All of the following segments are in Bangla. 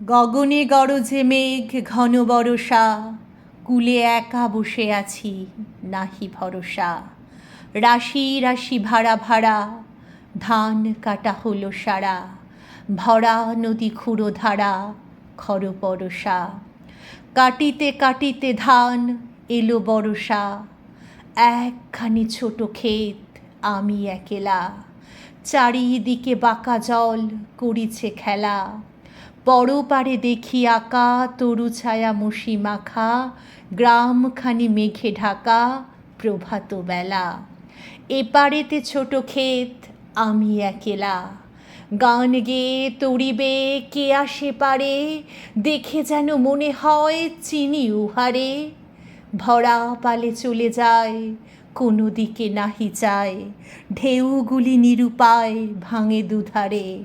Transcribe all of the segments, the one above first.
গগনে গরজে মেঘ, ঘন বরষা, কুলে একা বসে আছি, নাহি ভরসা। রাশি রাশি ভাড়া ভাড়া, ধান কাটা হলো সারা, ভরা নদী খুঁড়ো ধারা খর পরশা কাটিতে কাটিতে ধান এলো বরষা একখানি ছোট ক্ষেত আমি একেলা। চারিদিকে বাঁকা জল করিছে খেলা পরপারে দেখি আঁকা, তরু ছায়া মসি মাখা, গ্রামখানি মেঘে ঢাকা, প্রভাত বেলা। এপারেতে ছোট ক্ষেত, আমি একেলা। গান গেয়ে তরিবে কে আসে পারে, দেখে যেন মনে হয় চিনি উহারে। ভরা পালে চলে যায়, কোনো দিকে নাহি চায় ঢেউগুলি নিরুপায় ভাঙে দুধারে।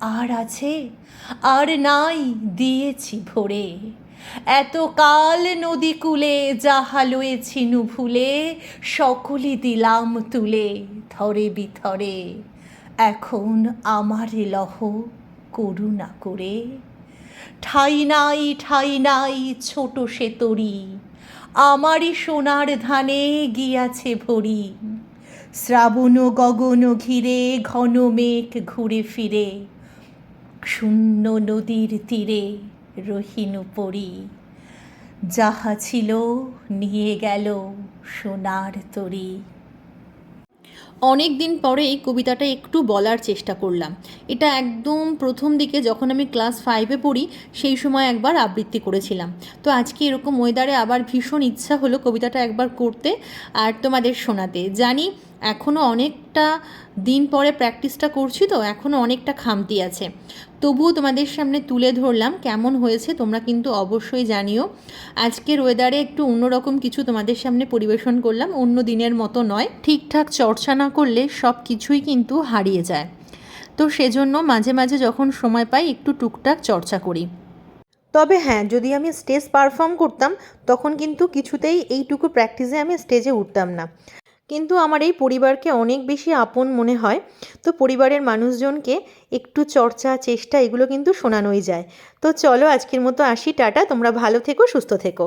আর আছে? আর নাই দিয়েছি ভরে। এত কাল নদী কূলে যাহা লয়েছি ভুলে সকলে দিলাম তুলে ধরে বিথরে। এখন আমার লহ করুণা করে। ঠাই নাই ঠাই নাই, ছোট সে তরি। আমারই সোনার ধানে গিয়াছে ভরি। শ্রাবণ গগন ঘিরে ঘন মেঘ ঘুরে ফিরে। শূন্য নদীর তীরে রহিনু পরি যাহা ছিল নিয়ে গেল সোনার তরী। অনেক দিন পরে এই কবিতাটা একটু বলার চেষ্টা করলাম। এটা একদম প্রথম দিকে যখন আমি ক্লাস ফাইভে পড়ি, সেই সময় একবার আবৃত্তি করেছিলাম। তো আজকে এরকম ওয়েদারে আবার ভীষণ ইচ্ছা হলো কবিতাটা একবার করতে আর তোমাদের শোনাতে। জানি এখনও অনেকটা দিন পরে প্র্যাকটিসটা করছি তো এখনও অনেকটা খামতি আছে। তবুও তোমাদের সামনে তুলে ধরলাম কেমন হয়েছে তোমরা কিন্তু অবশ্যই জানিও। আজকের ওয়েদারে একটু অন্যরকম কিছু তোমাদের সামনে পরিবেশন করলাম, অন্য দিনের মতো নয়। ঠিকঠাক চর্চা না করলে সব কিছুই কিন্তু হারিয়ে যায়। তো সেজন্য মাঝে মাঝে যখন সময় পাই একটু টুকটাক চর্চা করি। তবে হ্যাঁ যদি আমি স্টেজ পারফর্ম করতাম, তখন কিন্তু কিছুতেই এইটুকু প্র্যাকটিসে আমি স্টেজে উঠতাম না। কিন্তু আমার এই পরিবারকে অনেক বেশি আপন মনে হয়। তো পরিবারের মানুষজনকে একটু চর্চা, চেষ্টা এগুলো কিন্তু শোনানোই যায়। তো চলো আজকের মতো আসি, টাটা। তোমরা ভালো থেকো, সুস্থ থেকো।